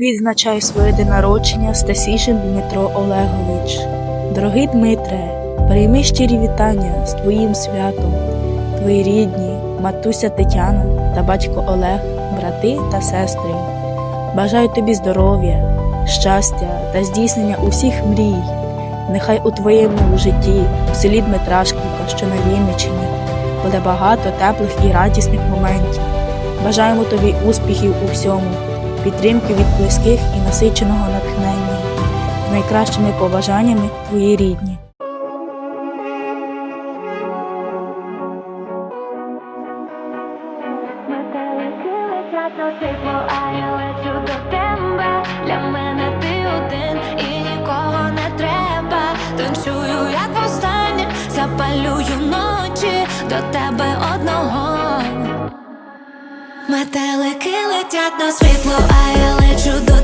Відзначаю своє день народження Стасішин Дмитро Олегович. Дорогий Дмитре, прийми щирі вітання з твоїм святом, твої рідні, матуся Тетяна та батько Олег, брати та сестри. Бажаю тобі здоров'я, щастя та здійснення усіх мрій. Нехай у твоєму житті, в селі Дмитрашківка, що на Вінниччині, буде багато теплих і радісних моментів. Бажаємо тобі успіхів у всьому, підтримки від близьких і насиченого натхнення. Найкращими побажаннями твої рідні. А я лечу до тебе. Для мене ти один і нікого не треба. Танцюю, як востаннє, запалюю ночі до тебе одного. Метелики летять на світло, а я лечу до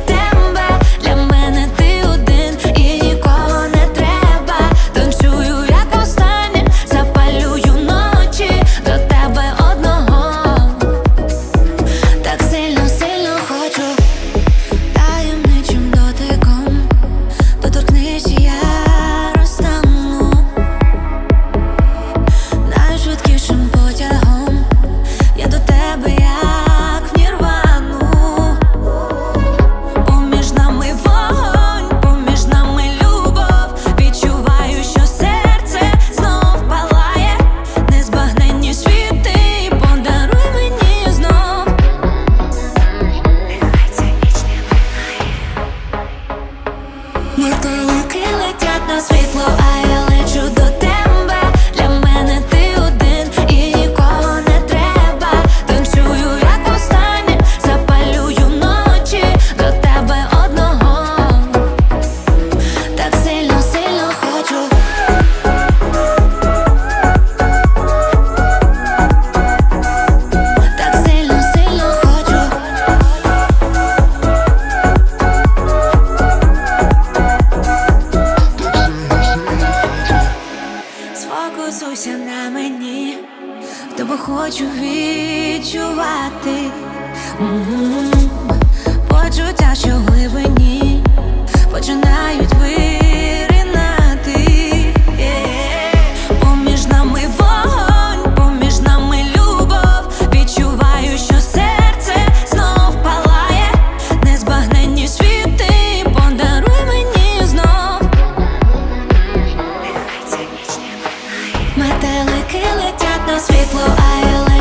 тебе хочу відчувати почуття, що в глибині починають виринати yeah. поміж нами вогонь, поміж нами любов. Відчуваю, що серце знов палає, незбагненні світи, подаруй мені знов на світло, а я